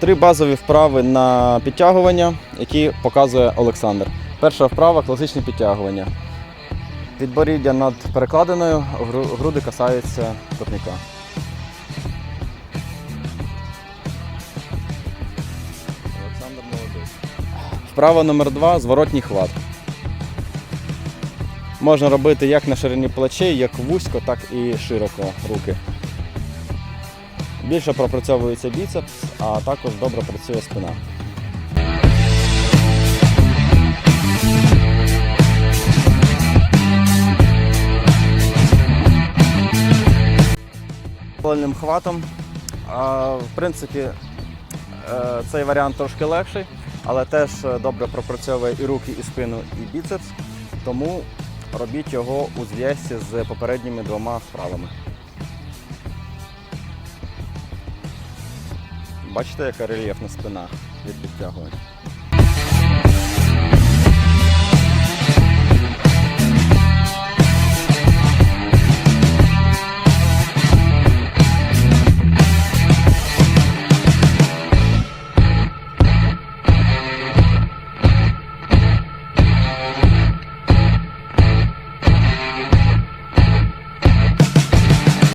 Три базові вправи на підтягування, які показує Олександр. Перша вправа класичне підтягування. Підборіддя над перекладиною, груди касаються копняка. Олександр молодець. Вправа номер два зворотній хват. Можна робити як на ширині плечей, як вузько, так і широко руки. Більше пропрацьовується біцепс, а також добре працює спина. Паралельним хватом. В принципі, е, цей варіант трошки легший, але теж е, добре пропрацьовує і руки, і спину, і біцепс. Тому робіть його у зв'язці з попередніми двома вправами. Бачите, яка рельєфна спина від підтягування?